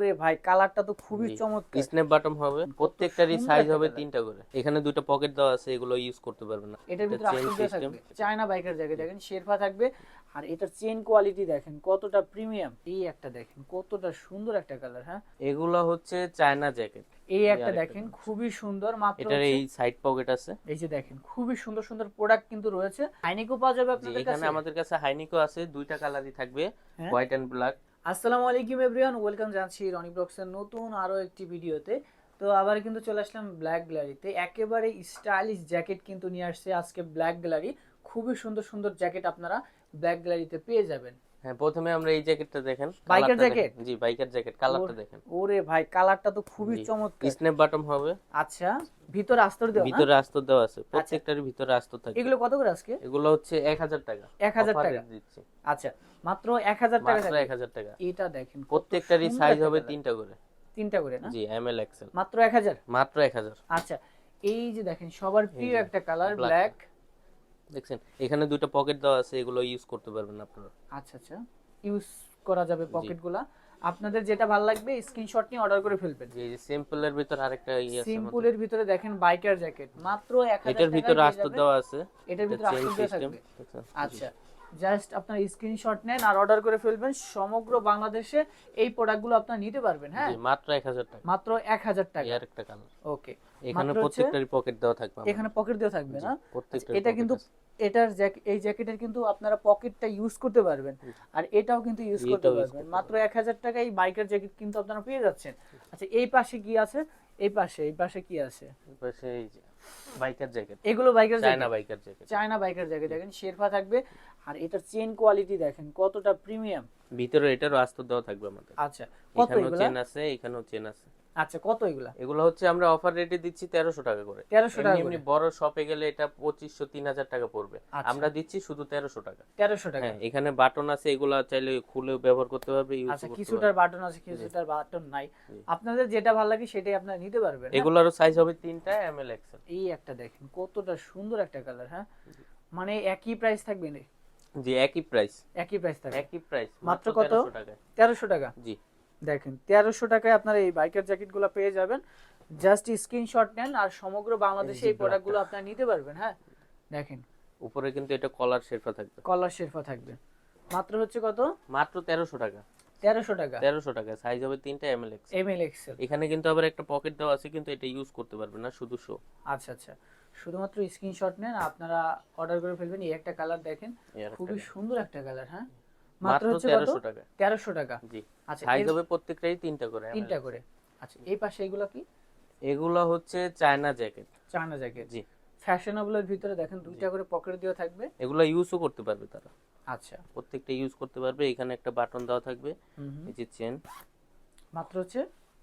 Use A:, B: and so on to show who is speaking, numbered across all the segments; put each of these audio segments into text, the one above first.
A: ওরে ভাই কালারটা তো খুবই চমৎকার।
B: স্ন্যাপ বাটম হবে প্রত্যেকটারই সাইজ হবে তিনটা করে। এখানে দুটো পকেট দেওয়া আছে এগুলো ইউজ করতে পারবে না।
A: এটার
B: এটা
A: ভিতরে আসল। থাকবে চায়না বাইকের জায়গায় দেখেন শেরপা থাকবে। আর এটার চেন কোয়ালিটি দেখেন কতটা প্রিমিয়াম এই একটা দেখেন কতটা সুন্দর একটা কালার হ্যাঁ?
B: এগুলো হচ্ছে চায়না জ্যাকেট
A: এই একটা দেখেন খুবই সুন্দর মাত্র
B: এটার এই সাইড পকেট আছে।
A: এই যে দেখেন খুবই সুন্দর সুন্দর প্রোডাক্ট কিন্তু রয়েছে। হাইনিকো পাওয়া যাবে আপনাদের
B: এখানে আমাদের কাছে হাইনিকো আছে দুইটা কালারই থাকবে
A: হ্যাঁ।
B: হোয়াইট এন্ড ব্ল্যাক
A: আসসালামু আলাইকুম এভরিওয়ান, ওয়েলকাম জানছি রনি ব্লগসের নতুন আরও একটি ভিডিওতে। তো আবার কিন্তু চলে আসলাম ব্ল্যাক গ্যালারিতে একেবারে স্টাইলিশ জ্যাকেট কিন্তু নিয়ে আসছে আজকে ব্ল্যাক গ্যালারি খুবই সুন্দর সুন্দর জ্যাকেট আপনারা ব্ল্যাক গ্যালারিতে পেয়ে যাবেন।
B: হ্যাঁ প্রথমে আমরা এই জ্যাকেটটা দেখেন
A: বাইকের জ্যাকেট?
B: জি বাইকের জ্যাকেট কালারটা দেখেন।
A: ওরে ভাই কালারটা তো খুবই চমৎকার।
B: স্ন্যাপ বাটম হবে।
A: আচ্ছা ভিতরে আস্তর দেওয়া?
B: ভিতরে আস্তর দেওয়া আছে। প্রত্যেকটারই ভিতরে আস্তর থাকে।
A: এগুলো কত করে আজকে?
B: এগুলো হচ্ছে এক হাজার টাকা।
A: 1000 টাকা?
B: দিচ্ছি।
A: আচ্ছা মাত্র এক হাজার টাকা
B: মাত্র
A: থাকবে।
B: এক হাজার টাকা।
A: এটা দেখেন
B: প্রত্যেকটারই সাইজ হবে তিনটা করে।
A: তিনটা করে না?
B: জি এম এল এক্সেল
A: মাত্র এক হাজার?
B: মাত্র এক হাজার।
A: আচ্ছা এই যে দেখেন সবার প্রিয় একটা কালার ব্ল্যাক
B: দেখছেন এখানে দুটো পকেট দেওয়া আছে এগুলো ইউজ করতে পারবেন আপনারা।
A: আচ্ছা আচ্ছা। ইউজ করা যাবে পকেটগুলা আপনাদের যেটা ভালো লাগবে স্ক্রিনশট নিয়ে অর্ডার করে ফেলবেন।
B: এই যে সিম্পলের ভিতর আরেকটা ই আছে আমাদের।
A: সিম্পলের ভিতরে দেখেন বাইকার জ্যাকেট মাত্র 1000
B: এটার ভিতরে আস্তর দেওয়া আছে
A: এটার ভিতরে আস্তর দেওয়া
B: আছে
A: থাকবে। আচ্ছা। জাস্ট আপনার স্ক্রিনশট নেন আর অর্ডার করে ফেলবেন। সমগ্র বাংলাদেশে এই প্রোডাক্টগুলো আপনারা নিতে পারবেন হ্যাঁ?
B: জি মাত্র এক হাজার টাকা।
A: মাত্র 1000 টাকা।
B: এর একটা কালার।
A: ওকে
B: এখানে প্রত্যেকটারই পকেট দেওয়া থাকবে
A: এখানে পকেট দেওয়া থাকবে না? এটা কিন্তু এটার এই জ্যাকেটের কিন্তু আপনারা পকেটটা ইউজ করতে পারবেন। আর এটাও কিন্তু ইউজ করতে পারবেন। মাত্র এক হাজার টাকায় এই বাইকের জ্যাকেট কিন্তু আপনারা পেয়ে যাচ্ছেন। আচ্ছা এই পাশে কি আছে? এই পাশে এই পাশে কি আছে?
B: এই পাশে এই যে বাইকার জ্যাকেট।
A: এগুলো biker
B: China biker jacket.
A: China biker jacket. দেখেন শেরপা থাকবে। আর এটার চেন কোয়ালিটি দেখেন কতটা প্রিমিয়াম।
B: ভিতরে এটারও আস্তর দেওয়া থাকবে আমাদের।
A: আচ্ছা কত এগুলো?
B: চেন আছে এখানেও চেন আছে।
A: আচ্ছা কত এগুলা?
B: এগুলো হচ্ছে আমরা অফার রেটে দিচ্ছি তেরোশো টাকা করে।
A: তেরোশো টাকা
B: এমনি বড় শপে গেলে এটা পঁচিশশো তিন হাজার টাকা পড়বে।
A: আচ্ছা।
B: আমরা দিচ্ছি শুধু তেরোশো টাকা।
A: তেরোশো টাকা।
B: হ্যাঁ এখানে বাটন আছে এগুলা চাইলে খুলে ব্যবহার করতে পারবে
A: আচ্ছা কিছুটার বাটন আছে কিছুটার বাটন নাই। আপনাদের যেটা ভালো লাগে সেটাই আপনারা নিতে পারবেন হ্যাঁ?
B: এগুলারও সাইজ হবে তিনটা এম এল এক্সেল
A: এই একটা দেখেন কতটা সুন্দর একটা কালার হ্যাঁ? মানে একই প্রাইস থাকবে
B: জি একই প্রাইস
A: একই প্রাইস থাকবে।
B: একই প্রাইস
A: মাত্র কত? তেরোশো টাকা।
B: জি।
A: দেখেন তেরোশো টাকায় আপনারা এই বাইকের জ্যাকেটগুলো পেয়ে যাবেন। জাস্ট স্ক্রিনশট নেন আর সমগ্র বাংলাদেশে এই প্রোডাক্টগুলো আপনারা নিতে পারবেন হ্যাঁ? দেখেন।
B: উপরে কিন্তু এটা কলার শেরফা থাকবে।
A: কলার শেরফা থাকবে। মাত্র হচ্ছে কত?
B: মাত্র তেরোশো টাকা।
A: তেরোশো টাকা।
B: তেরোশো টাকা। সাইজ হবে তিনটা M L X
A: M L XL
B: এখানে কিন্তু আবার একটা পকেট দেওয়া আছে কিন্তু এটা ইউজ করতে পারবে না শুধু শো
A: আচ্ছা আচ্ছা। শুধুমাত্র স্ক্রিনশট নেন আপনারা অর্ডার করে ফেলবেন। এই একটা কালার দেখেন। খুবই সুন্দর একটা কালার হ্যাঁ? মাত্র হচ্ছে কত?
B: তেরোশো টাকা। জি।
A: আচ্ছা
B: সাইজ হবে প্রত্যেকটাই তিনটা করে
A: তিনটা করে। আচ্ছা এই পাশে এগুলো কি?
B: এগুলো হচ্ছে চায়না জ্যাকেট।
A: China jacket.
B: জি।
A: ফ্যাশনেবলের ভিতরে দেখেন দুইটা করে পকেট দেওয়া থাকবে।
B: এগুলো ইউজও করতে পারবে তারা।
A: আচ্ছা।
B: প্রত্যেকটা ইউজ করতে পারবে। এখানে একটা বাটন দেওয়া থাকবে। এই যে চেন
A: মাত্র হচ্ছে?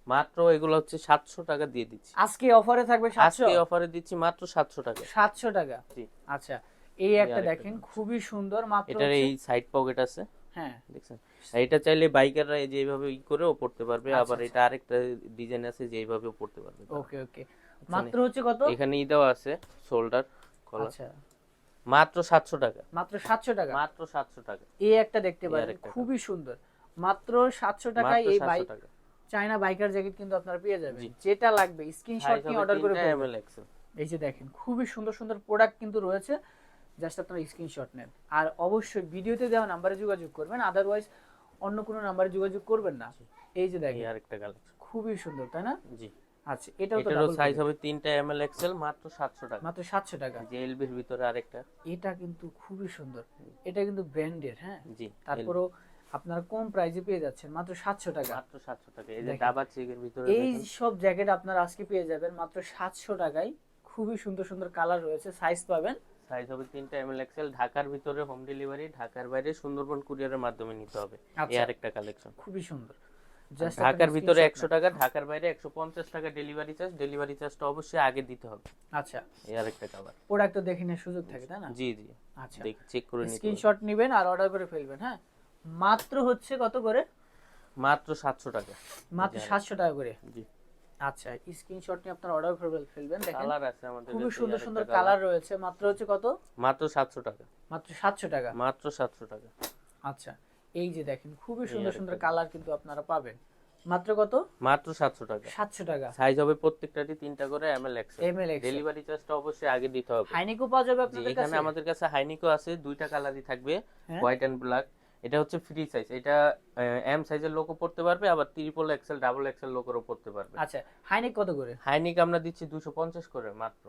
B: মাত্র এগুলো হচ্ছে সাতশো টাকা দিয়ে দিচ্ছি।
A: আজকে অফারে থাকবে সাতশো?
B: আজকে অফারে দিচ্ছি মাত্র সাতশো টাকা।
A: সাতশো টাকা?
B: জি।
A: আচ্ছা এই একটা দেখেন খুবই সুন্দর মাত্র
B: এটার এই সাইড পকেট আছে।
A: হ্যাঁ।
B: দেখছেন? এটা চাইলে বাইকাররা এই যে এইভাবে ই করেও পড়তে পারবে
A: আচ্ছা,
B: আবার এটা আরেকটা ডিজাইন আছে যে এইভাবেও পড়তে পারবে
A: ওকে ওকে। মাত্র হচ্ছে কত?
B: এখানে ই দেওয়া আছে শোল্ডার কলার।
A: আচ্ছা।
B: মাত্র সাতশো টাকা।
A: মাত্র সাতশো টাকা?
B: মাত্র সাতশো টাকা।
A: এই একটা দেখতে পারেন খুবই সুন্দর। মাত্র সাতশো টাকায় এই বাইক
B: টাকা।
A: চায়না বাইকার জ্যাকেট কিন্তু আপনারা পেয়ে যাবেন। যেটা লাগবে স্ক্রিনশট নিয়ে অর্ডার করে এই যে দেখেন খুবই সুন্দর সুন্দর প্রোডাক্ট কিন্তু রয়েছে। জাস্ট আপনারা স্ক্রিনশট নেন। আর অবশ্যই ভিডিওতে দেওয়া নাম্বারে যোগাযোগ করবেন আদারওয়াইজ অন্য কোনো নাম্বারে যোগাযোগ করবেন না। এই যে দেখেন
B: আরেকটা কালেকশন
A: খুবই সুন্দর তাই না?
B: জি।
A: আচ্ছা এটাও তো
B: এটারও সাইজ হবে তিনটা এম এল এক্সেল মাত্র সাতশো টাকা।
A: মাত্র সাতশো টাকা।
B: যে এলবির ভিতরে আরেকটা।
A: এটা কিন্তু খুবই সুন্দর। এটা কিন্তু ব্র্যান্ডের হ্যাঁ?
B: জি
A: তারপরও আপনারা কম প্রাইসে পেয়ে যাচ্ছেন? মাত্র সাতশো টাকা।
B: মাত্র সাতশো টাকা। এই যে। ডাবা চেকের ভিতরে
A: এই। সব জ্যাকেট আপনারা আজকে পেয়ে যাবেন মাত্র সাতশো টাকায়। খুবই সুন্দর সুন্দর কালার রয়েছে সাইজ পাবেন।
B: সাইজ হবে তিনটা এম এল এক্সেল ঢাকার ভিতরে হোম ডেলিভারি ঢাকার বাইরে সুন্দরবন কুরিয়ারের মাধ্যমে নিতে হবে। এই
A: আচ্ছা।
B: আরেকটা কালেকশন
A: খুবই সুন্দর।
B: ঢাকার ভিতরে একশো টাকা ঢাকার বাইরে একশো পঞ্চাশ টাকা ডেলিভারি চার্জ ডেলিভারি চার্জটা অবশ্যই আগে দিতে হবে।
A: আচ্ছা।
B: এই আরেকটা কালার
A: প্রোডাক্ট তো দেখে নেওয়ার সুযোগ থাকে তাই না?
B: জি জি।
A: আচ্ছা।
B: দেখি চেক করে হবে।
A: স্ক্রিনশট নেবেন আর অর্ডার করে ফেলবেন হ্যাঁ? মাত্র হচ্ছে কত করে?
B: মাত্র সাতশো টাকা।
A: মাত্র সাতশো টাকা করে।
B: জি।
A: আচ্ছা স্ক্রিনশট নিয়ে আপনারা অর্ডার করে ফেলবেন দেখেন।
B: কালার আছে আমাদের কাছে,
A: সুন্দর সুন্দর কালার রয়েছে মাত্র হচ্ছে কত?
B: মাত্র সাতশো টাকা।
A: মাত্র সাতশো টাকা?
B: মাত্র সাতশো টাকা।
A: আচ্ছা এই যে দেখেন খুবই সুন্দর সুন্দর কালার কিন্তু আপনারা পাবেন। মাত্র কত?
B: মাত্র সাতশো টাকা।
A: সাতশো টাকা।
B: সাইজ হবে প্রত্যেকটারই তিনটা করে M L XL
A: M L
B: delivery চার্জটা অবশ্যই আগে দিতে হবে।
A: হাইনিকো পাওয়া যাবে আপনাদের
B: এখানে আমাদের কাছে হাইনিকো আছে দুইটা কালারই থাকবে
A: হ্যাঁ।
B: হোয়াইট এন্ড ব্ল্যাক এটা হচ্ছে ফ্রি সাইজ এটা এম সাইজের লোকও পড়তে পারবে আবার ত্রিপল এক্সেল ডাবল এক্সেল লোকেরও পড়তে পারবে।
A: আচ্ছা হাইনিক কত করে?
B: হাইনিক আমরা দিচ্ছি দুশো পঞ্চাশ করে মাত্র।